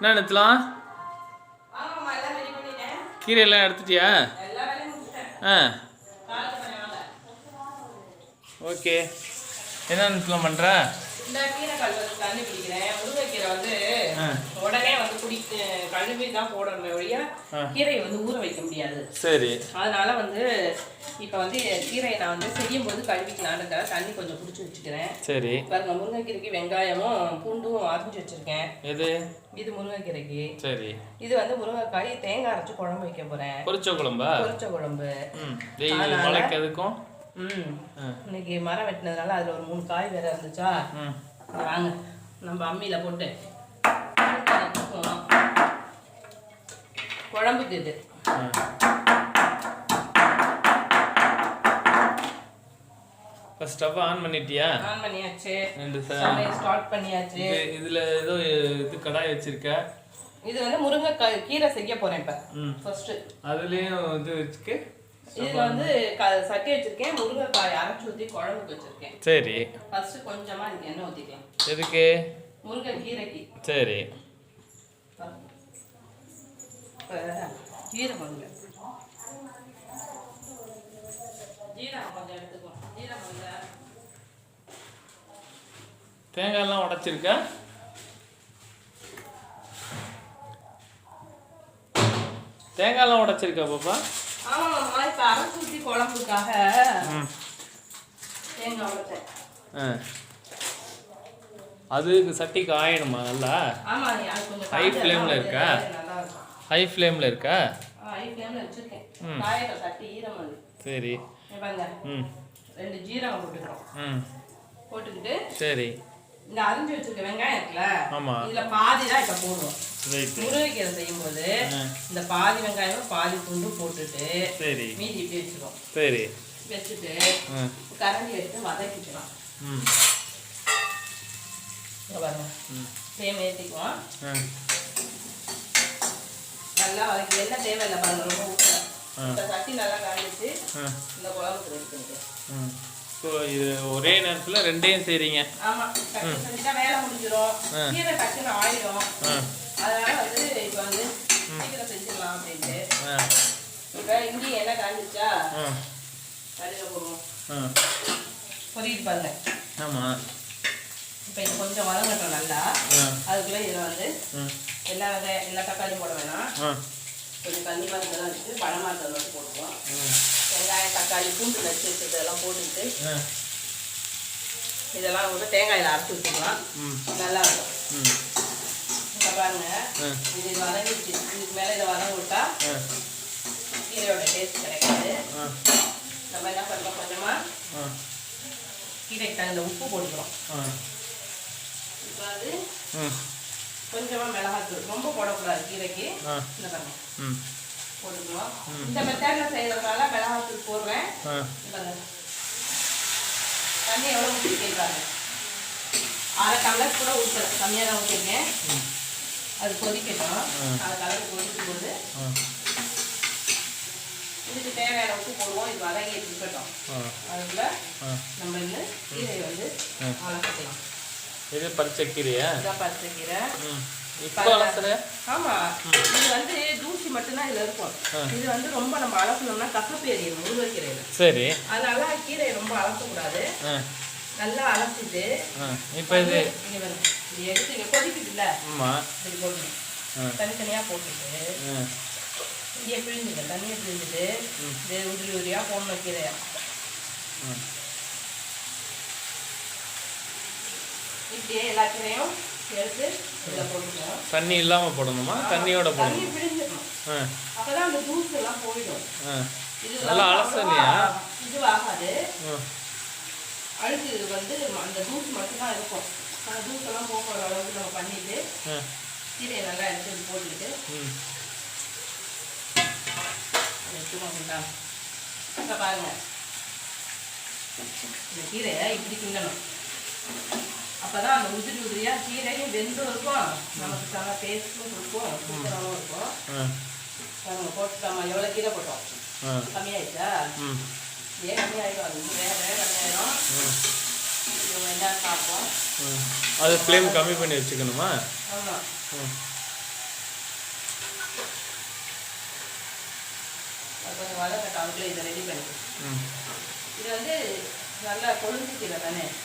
என்ன நினச்சலாம் கீரையெல்லாம் எடுத்துட்டியா? ஆ. ஓகே. என்ன நினச்சலாம் பண்ணுற இந்த கீரை கழுவுறது தண்ணி பிடிக்கிறேன். முருங்கைக்கீரை வந்து. உடனே வந்து குடி கழுவி தான் போடணும் ஒழிய. கீரையை வந்து ஊற வைக்க முடியாது. சரி. அதனால வந்து இப்போ வந்து கீரையை நான் வந்து செய்யும் போது கழுவிக்கலான்றதுக்காக தண்ணி கொஞ்சம் பிடிச்சி வச்சுக்கிறேன். சரி. பாருங்க முருங்கைக்கீரைக்கு வெங்காயமும் பூண்டும் அரைஞ்சி வச்சிருக்கேன். எது? இது முருங்கைக்கீரைக்கு. சரி. இது வந்து முருங்கைக்காய் தேங்காய் அரைச்சி குழம்பு வைக்க போறேன். பொரிச்ச குழம்பா? பொரிச்ச குழம்பு. மழைக்கு. இன்னைக்கு மரம் வெட்டினதுனால அதில் ஒரு மூணு காய் வேற இருந்துச்சா? வாங்க. நம்ம அம்மியில் போட்டு. குழம்புக்கு இது. இப்போ ஸ்டவ் ஆன் பண்ணிட்டியா? ஆன் பண்ணியாச்சு. ரெண்டு ஸ்டார்ட் பண்ணியாச்சு. இது இதுல ஏதோ இது கடாய் வச்சிருக்க. இது வந்து முருங்கைக்காய் கீரை செய்ய போறேன் இப்போ. ம். ஃபர்ஸ்ட் அதுலயும் இது வச்சுக்க. இதுல வந்து சட்டி வச்சிருக்கேன். முருங்கைக்காய் அரைச்சி ஊற்றி குழம்புக்கு வச்சிருக்கேன். சரி. ஃபர்ஸ்ட் கொஞ்சமா எண்ணெய் ஊற்றிக்கலாம் எதுக்கு? முருங்கை கீரைக்கு. சரி. ஜீரகம் இல்லை ஜீரகம் கொஞ்சம் எடுத்துக்கோ. ஜீரகம் இல்லை தேங்காய்லாம் உடைச்சிருக்க? தேங்காய்லாம் உடைச்சிருக்கா பாப்பா? ஆமாம்மா இப்போ ஊற்றி குழம்புக்காக தேங்காய் அது சட்டி காயணுமா நல்லா? இருக்கா? ஹை ஃப்ளேமில் இருக்கா? ஹை ஃப்ளேமில் அது சரி. ம். ரெண்டு ஜீரகம் போட்டுக்கிறோம். ம். போட்டுக்கிட்டு சரி. இந்த அரிஞ்சு வச்சிருக்க வெங்காயம் இருக்குல்ல. இதுல பாதி தான் இப்போ போடுவோம் முருங்கைக்கீரை செய்யும்போது ஆ. இந்த பாதி வெங்காயம் பாதி பூண்டு போட்டுட்டு சரி. மீதி இப்படி வச்சுக்கோம் சரி. வச்சுட்டு கரண்டி எடுத்து வதக்கிக்கலாம். ம். இங்க பாருங்க. ம். ஃப்ளேம் ஏற்றிக்குவோம் ம் நல்லா வதக்கி என்ன தேவையில்லை பாருங்க ரொம்ப ஊற்ற சட்டி நல்லா காஞ்சிச்சு. ம் இந்த குழம்புக்கு ரெடி பண்ணிக்கிறேன் ம். ஸோ இது ஒரே நேரத்தில் ரெண்டையும் செய்கிறீங்க ஆமா டக்கு செஞ்சுட்டா வேலை முடிஞ்சிடும். கீரை டக்குன்னு ஆயிடும் அதனால வந்து இப்போ வந்து சீக்கிரம் செஞ்சிடலாம் அப்படின்ட்டு. இப்போ இங்கேயும் என்ன காஞ்சிச்சா கறியில் போடுவோம். பொரியுது பாருங்க. ஆமாம் இப்போ இது கொஞ்சம் வதங்கட்டும் நல்லா. அதுக்குள்ளே இதில் வந்து எல்லா வெங்காயம் எல்லா தக்காளியும் போட வேணாம். கொஞ்சம் தண்ணி மரத்தெல்லாம் வச்சுட்டு பழமரத்தை மட்டும் போட்டுக்குவோம் ம் வெங்காயம் தக்காளி பூண்டு நச்சு வச்சதெல்லாம் போட்டுட்டு ஆ. இதெல்லாம் வந்து தேங்காயில் அரைச்சி வச்சுக்கலாம் நல்லா இருக்கும். இப்போ பாருங்க. இது வதங்கிடுச்சு. இதுக்கு மேலே இதை வதங்க விட்டா கீரையோட டேஸ்ட் கிடைக்காது. நம்ம என்ன பண்ணுறோம் கொஞ்சமாக கீரைக்கு தகுந்த உப்பு போட்டுக்கிறோம். இப்போ வந்து ம். கொஞ்சமாக மிளகாத்தூள். ரொம்ப போடக்கூடாது கீரைக்கு. இந்த பாருங்க. ம். போட்டுக்கணும் இந்த மெத்தடில் செய்கிறதுனால மிளகாத்தூள் போடுறேன் பாருங்க. தண்ணி எவ்வளோ ஊற்றிருக்கேன் அரை டம்ளர் கூட ஊற்றல கம்மியாக தான் ஊற்றிருக்கேன் அது கொதிக்கட்டும். அது கலர் கொதிக்கும் போது. இதுக்கு தேவையான உப்பு போடுவோம். இது வதங்கி இருக்கட்டும். அதுக்குள்ள நம்ம வந்து கீரையை வந்து வளர்த்துக்கலாம் இது பறிச்ச கீரையா இதான் பச்சை கீரை ம் இப்போ அலசுற ஆமா. இது வந்து தூசி மட்டும்தான் இதுல இருக்கும். இது வந்து ரொம்ப நம்ம அலசணும்னா கசப்பு எரியும் முருங்கைக்கீரையில சரி. அதனால கீரையை ரொம்ப அலசக்கூடாது. ஆ. நல்லா அலசிட்டு இப்போ இது எடுத்து இங்க கொதிக்குதுல்ல? ஆமாம் இப்படி போடணும். ஆ. தனித்தனியா போட்டுட்டு இங்கே பிழிஞ்சுங்க தண்ணியை பிழிஞ்சுட்டு இது உதிரி உதிரியா போடணும் கீரையா. ம். இப்படியே எல்லா கீரையும் எடுத்து இதில் போட்டுக்கணும் தண்ணி இல்லாமல் போடணுமா? தண்ணியோட தண்ணி போடணும். பிழிஞ்சிடணும். ஆ. அப்பதான் அந்த தூசு எல்லாம் போயிடும். ஆ. இது நல்லா அலசலையா இதுவாகாது ஆ அழுக்கு இது வந்து அந்த தூசு மட்டும்தான் இருக்கும். அந்த தூசெல்லாம் போக்குற அளவுக்கு நம்ம பண்ணிட்டு ஆ. கீரையை நல்லா எடுத்து இது போட்டுக்கிட்டு ம். எடுத்துக்கோங்க இப்போ பாருங்க. இந்த கீரையை இப்படி கிண்டணும். அப்பதான் அந்த உதிரி உதிரியா கீரையும் வெந்தும் இருக்கும். நமக்கு நல்லா டேஸ்ட்டும் இருக்கும் சூப்பராகவும் இருக்கும். ஆ. பாருங்க போட்டுட்டோமா எவ்வளோ கீரை போட்டோம்? கம்மியாயிடுச்சா? ஏன் கம்மியாயிடும்? அது வேற வேற கம்மியாயிடும். என்ன சாப்பிடும் அது ஃப்ளேம் கம்மி பண்ணி வச்சுக்கணுமா? ஆமாம் ம் நல்லா கொழுந்து கீரை தானே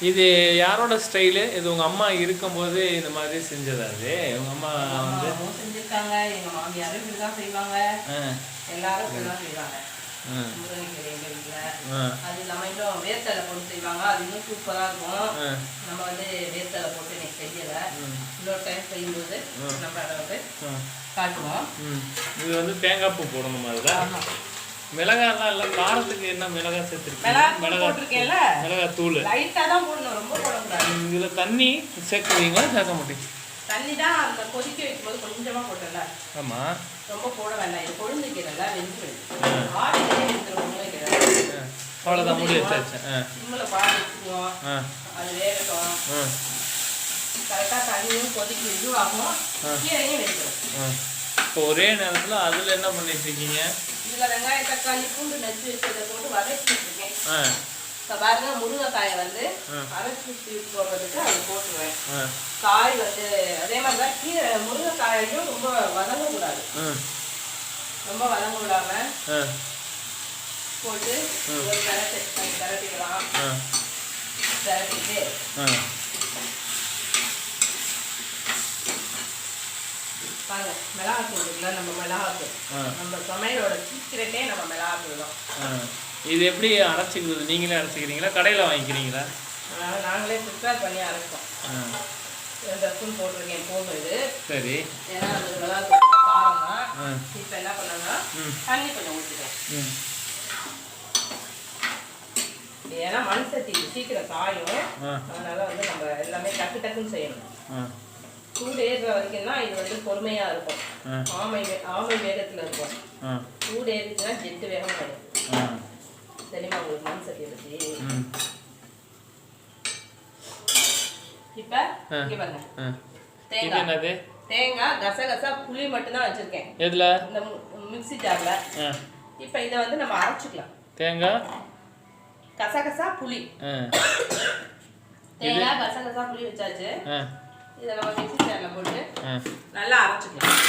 இது யாரோட ஸ்டைலு? இது உங்க அம்மா இருக்கும்போது இந்த மாதிரி செஞ்சதா அது? உங்க அம்மா வந்து செஞ்சிருக்காங்க. எங்க மாமியாரும் இப்படிதான் செய்வாங்க. ஆ. எல்லாரும் இப்படிதான் செய்வாங்க. ஆ. முருங்கைக்கீரை எங்க வீட்டுல அது இல்லாம இன்னும் வேர்த்தலை போட்டு செய்வாங்க. அது இன்னும் சூப்பரா இருக்கும். நம்ம வந்து வேர்த்தலை போட்டு இன்னைக்கு செய்யல. இன்னொரு டைம் செய்யும்போது நம்ம அதை வந்து. காட்டுவோம். இது வந்து தேங்காய் பூ போடணுமா ஆமா. மிளகாய்லாம் இல்லை காரத்துக்கு என்ன மிளகாய் சேர்த்துருக்கீங்க? மிளகாய் மிளகாய் தூள். லைட்டா தான் போடணும் ரொம்ப போடக்கூடாது. இதில் தண்ணி சேர்க்குறீங்களா சேர்க்க மாட்டீங்க? தண்ணி தான் அந்த கொதிக்க வைக்கும்போது கொஞ்சமா போட்டல ஆமாம் ரொம்ப போட வேண்டாம் இது கொழுந்து கீரைல வெந்து ஆடிலே வெந்துடும் முருங்கைக்கீரை அவ்வளோதான் முடி வச்சாச்சு. ஆ. சிம்மில் பால் வச்சுக்குவோம். அது வேகட்டும். கரெக்டாக தண்ணியும் கொதிக்க இதுவாகும். கீரையும் வெந்துடும் இப்போ ஒரே நேரத்தில் அதில் என்ன பண்ணிட்டு இருக்கீங்க? இதில் வெங்காயம் தக்காளி பூண்டு நச்சு வச்சதை போட்டு வதக்கிட்டு இருக்கேன் இப்போ பாருங்க முருங்கைக்காயை வந்து அரைச்சி போடுறதுக்கு அது போட்டுருவேன். காய் வந்து அதே மாதிரி தான் கீரை முருங்கைக்காயையும் ரொம்ப வதங்கக்கூடாது. ரொம்ப வதங்க விடாம போட்டு ஒரு கரட்டு கரட்டிக்கலாம் ஆ. கரட்டிட்டு பாருங்க மிளகாத்தூள் இருக்குல்ல நம்ம மிளகாத்தூள். நம்ம சமையலோட சீக்கிரட்டே நம்ம மிளகாத்தூள் தான். இது எப்படி அரைச்சிக்கிறது? நீங்களே அரைச்சிக்கிறீங்களா? கடையில் வாங்கிக்கிறீங்களா? நாங்களே ப்ரிப்பேர் பண்ணி அரைப்போம். ரெண்டு ஸ்பூன் போட்டிருக்கேன் போதும் இது. சரி. ஏன்னா அது மிளகாத்தூள் காரம் தான். இப்போ என்ன பண்ணேன்னா ம். தண்ணி கொஞ்சம் ம். ஏன்னா மண் சட்டி சீக்கிரம் காயும் ஆ. அதனால வந்து நம்ம எல்லாமே டக்கு டக்குன்னு செய்யணும். ஆ சூடு ஏறுற வரைக்கும் தான் இது வந்து பொறுமையா இருக்கும். ஆமை ஆமை வேகத்துல இருக்கும். ஆ. சூடு ஏறிச்சுன்னா ஜெட்டு வேகம் ஆயிடும் ஆ. சரிம்மா உங்களுக்கு மண் சட்டியை பற்றி இப்ப. இங்க பாருங்க. தேங்காய். என்னது? தேங்காய் கசகசா புளி மட்டும்தான் வச்சிருக்கேன். எதில்? இந்த மு- மிக்ஸி ஜார்ல. இப்ப இதை வந்து நம்ம அரைச்சிக்கலாம். தேங்காய் கசகசா புளி. தேங்காய் கசகசா புளி வச்சாச்சு. இதை நம்ம ஜார்ல போட்டு நல்லா அரைச்சிக்கலாம்.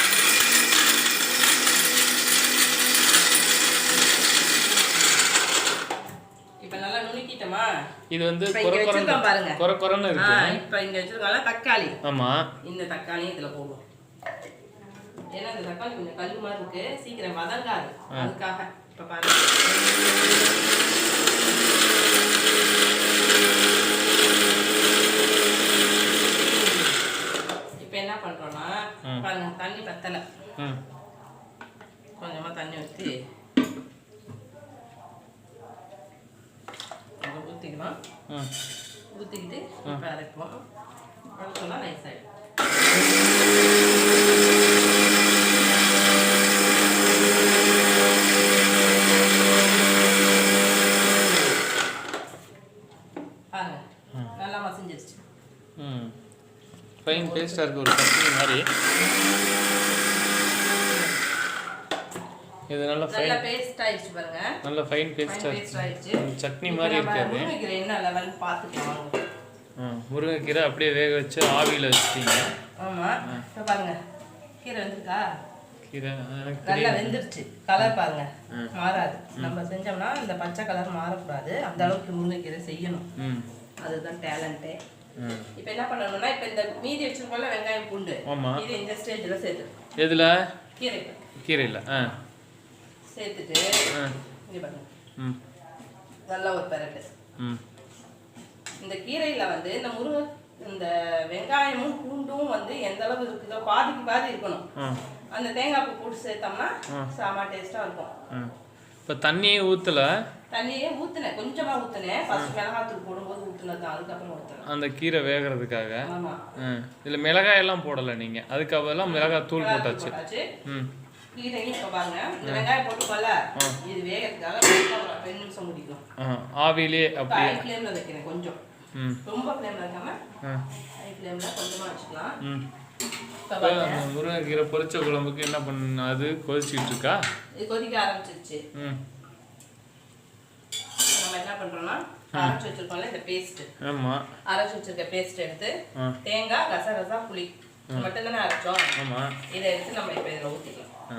இப்ப நல்லா நுணுக்கிட்டோமா? இது வந்து பாருங்க. குறை குறைன்னு ஆ, இருக்கு இப்ப இங்க வச்சிருக்கோம்ல தக்காளி. ஆமாம் இந்த தக்காளியும் இதுல போடுவோம். ஏன்னா இந்த தக்காளி கொஞ்சம் கல்லு மாதிரி இருக்கு. சீக்கிரம் வதங்காது. அதுக்காக இப்ப பாருங்க இப்ப என்ன பண்றோம்னா ம். பாருங்க தண்ணி பத்தல ம் கொஞ்சமா தண்ணி ஊற்றி ஊற்றிக்கலாம் ம் ஊற்றிக்கிட்டு இப்போ அரைப்போம் அரைச்சோம்னா நைஸ் ஆகிடும் பாருங்க நல்லா மசிஞ்சிருச்சு ம் ஃபைன் டேஸ்ட்டாக இருக்குது ஒரு சட்னி மாதிரி. இது நல்ல ஃபைன் பேஸ்ட் ஆயிடுச்சு பாருங்க. நல்ல ஃபைன் பேஸ்ட் ஆயிடுச்சு. சட்னி மாதிரி இருக்காது. என்ன லெவல்னு பார்த்துக்கலாம் முருங்கைக்கீரை அப்படியே வேக வச்சு ஆவியில் வச்சிட்டீங்க. ஆமா. இப்போ பாருங்க. கீரை வந்துருக்கா? கீரை நல்லா வெந்துருச்சு. கலர் பாருங்க. மாறாது. நம்ம செஞ்சோம்னா இந்த பச்சை கலர் மாறக்கூடாது. அந்த அளவுக்கு முருங்கைக்கீரை செய்யணும். அதுதான் டேலண்ட்டே இப்போ என்ன பண்ணணும்னா இப்போ இந்த மீதி வச்சிருக்கோம்ல வெங்காயம் பூண்டு. ஆமாம் இது இந்த ஸ்டேஜில் சேர்த்து. எதில்? கீரை. கீரையில் ஆ. சேர்த்துட்டு இங்க பாருங்க. ம். நல்லா ஒரு பெரட்டு. ம். இந்த கீரையில வந்து இந்த முருங்கை இந்த வெங்காயமும் பூண்டும் வந்து எந்த அளவு இருக்குதோ பாதிக்கு பாதி இருக்கணும். அந்த தேங்காய் பூ போட்டு சேர்த்தோம்னா செம டேஸ்டா இருக்கும். இப்போ தண்ணியே ஊற்றல தண்ணியே ஊத்துனேன். கொஞ்சமா ஊத்துனேன். ஃபர்ஸ்ட் மிளகாத்தூள் போடும்போது ஊத்துனது தான் அதுக்கப்புறம் ஊத்துனேன் அந்த கீரை வேகிறதுக்காக? ஆ. இதில் மிளகாய் எல்லாம் போடலை நீங்கள் அதுக்கு பதிலாக மிளகாய் தூள் போட்டாச்சு. கீரையும் இப்ப பாருங்க. வெங்காயம் போட்டுக்கோல இது வேகத்துக்காக லைட்டா ஒரு ரெண்டு நிமிஷம் முடிக்கும் ஆ. ஆவிலே அப்படியே ஃப்ளேம்ல வைக்கிறேன் கொஞ்சம். ரொம்ப ஃப்ளேம்ல வைக்காம ஹை ஃப்ளேம்ல கொஞ்சமா வச்சுக்கலாம். முருங்கைக்கீரை பொரிச்ச குழம்புக்கு என்ன பண்ண அது கொதிச்சிட்டு இருக்கா? இது கொதிக்க ஆரம்பிச்சிருச்சு. நம்ம என்ன பண்றோம்னா அரைச்சு வச்சிருக்கோம்ல இந்த பேஸ்ட் ஆமாம் அரைச்சு வச்சிருக்க பேஸ்ட் எடுத்து தேங்காய் கசகசா புளி. மட்டும் தானே அரைச்சோம். ஆமாம் இதை எடுத்து நம்ம இப்ப இதுல ஊத்திக்கலாம். ஆ.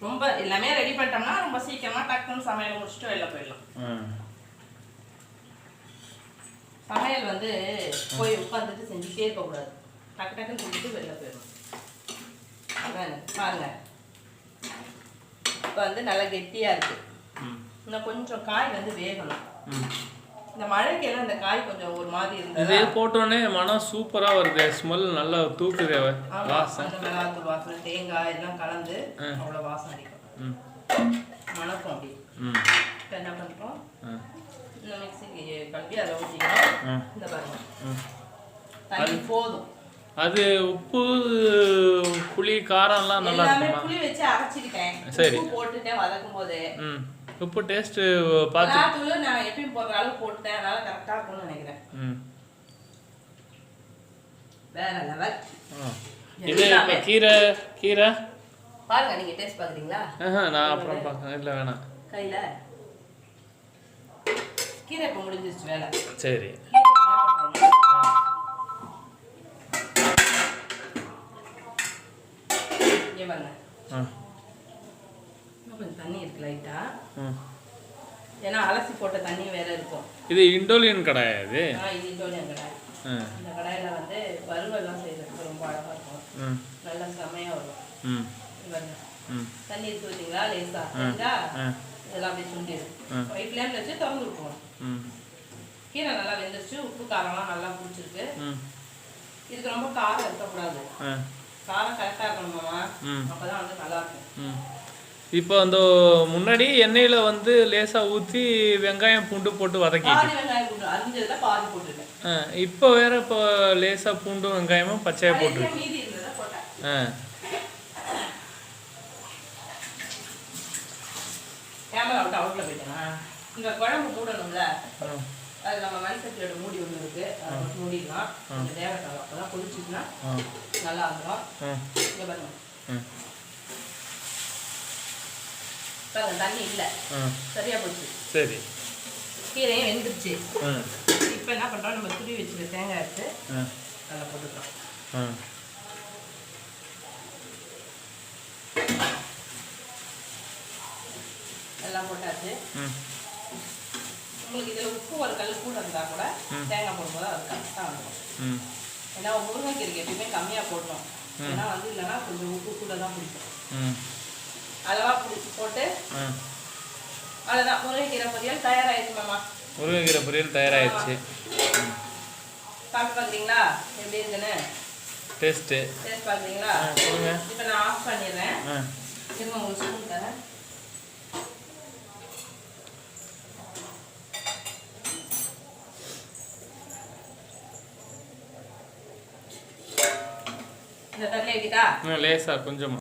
ரொம்ப எல்லாமே ரெடி பண்ணிட்டோம்னா ரொம்ப சீக்கிரமா டக்குன்னு சமையல் முடிச்சுட்டு வெளில போயிடலாம். சமையல் வந்து போய் உட்காந்துட்டு செஞ்சுட்டே இருக்கக்கூடாது. டக்கு டக்குன்னு செஞ்சுட்டு வெளில போயிடணும். அதான் பாருங்க. இப்போ வந்து நல்லா கெட்டியா இருக்கு. ம். இன்னும் கொஞ்சம் காய் வந்து வேகணும். இந்த மழைக்கெல்லாம் இந்த காய் கொஞ்சம் ஒரு மாதிரி இதே இருந்தது போட்டோன்னே மனம் சூப்பரா வருது ஸ்மெல் நல்லா தூக்குது வாசம் அந்த மிளகாத்தூள் வாசனை தேங்காய் எல்லாம் கலந்து. அவ்வளோ வாசனை அடிக்கும். மணக்கும் அப்படி. ம். இப்போ என்ன பண்ணுறோம் இந்த மிக்ஸிக்கு கழுவி அதை ஊற்றிக்கிறோம் இந்த பாருங்க. தண்ணி போதும். அது உப்பு புளி காரம்லாம் நல்லா இருக்குமா? புளி வச்சு அரைச்சிக்கிட்டேன் சரி. போட்டுட்டேன் வதக்கும் போது ம். உப்பு டேஸ்ட்டு பார்த்து. நான் எப்பயும் போடுற அளவு போட்டுட்டேன். அதனால கரெக்டாக இருக்கும்னு நினைக்கிறேன். ம். வேற லெவல். இது இப்போ கீரை கீரை? பாருங்க நீங்க டேஸ்ட் பாக்குறீங்களா நான் அப்புறம் பார்க்கறேன். இல்லை வேணாம். கையில. கீரை இப்போ முடிஞ்சிருச்சு வேலை. சரி. இங்க பாருங்க. கொஞ்சம் தண்ணி இருக்கு லைட்டா ஏன்னா அலசி போட்ட தண்ணி வேற இருக்கும். இது இண்டோலியன் கடாயா இது? இது இண்டோலியன் கடாய். இந்த கடாயில வந்து வறுவல்லாம் செய்யறதுக்கு ரொம்ப அழகா இருக்கும். நல்லா செமையா வரும். தண்ணி இருக்கு வச்சுங்களா லேசா? இதெல்லாம் அப்படியே சுண்டிடும். ஒயிட் ஃப்ளேம்ல வச்சு திறந்து விட்டுருவோம் கீரை நல்லா வெந்துருச்சு. உப்பு காரம்லாம் நல்லா பிடிச்சிருக்கு. இதுக்கு ரொம்ப காரம் இருக்கக்கூடாது. காரம் கரெக்டாக வந்து இப்போ அந்த முன்னாடி எண்ணெயில் வந்து லேசாக ஊற்றி வெங்காயம் பூண்டு போட்டு வதக்கிட்டு. இப்போ வேற இப்போ லேசாக பூண்டும் வெங்காயமும் பச்சையாக போட்டு ஆ. கேமரா விட்டு அவுட்ல போயிட்டேனா? இந்த குழம்பு மூடணும்ல ஆ. அது நம்ம மண்சட்டியோட மூடி ஒன்று இருக்கு. அதை மூடிடலாம். கொஞ்சம் தேவைக்காக அப்பதான் கொதிச்சுச்சுன்னா நல்லா வந்துடும் ஆ. இங்க பாருங்க. ம் பாருங்க தண்ணி இல்லை. சரியா போச்சு. சரி. கீரையும் வெந்துருச்சு. இப்போ என்ன பண்றோம்? நம்ம துருவி வச்சுருக்க தேங்காய் எடுத்து அதில் போட்டுக்கிறோம் ஆ எல்லாம் போட்டாச்சு ம் உங்களுக்கு இதில் உப்பு ஒரு கல் கூட இருந்தால் கூட தேங்காய் போடும்போது அது கரெக்டாக வந்துடும் ம் ஏன்னா முருங்கைக்கீரைக்கு எப்பயுமே கம்மியாக போடணும். ஏன்னா வந்து இல்லைன்னா கொஞ்சம் உப்பு கூட தான் பிடிக்கும். ம். அளவாக பிடிச்சி போட்டு அவ்வளோதான் முருங்கைக்கீரை பொரியல் தயாராகிடுச்சு மாமா. முருங்கைக்கீரை பொரியல் தயாராகிடுச்சு சாப்பிட்டு பார்க்குறீங்களா? எப்படி இருக்குன்னு? டேஸ்ட்டு. டேஸ்ட் பார்க்குறீங்களா? இப்போ நான் ஆஃப் பண்ணிடுறேன். திரும்ப உங்களுக்கு ஸ்பூன் தரேன் இந்த தட்டில் வைக்கிட்டா லேசா கொஞ்சமா.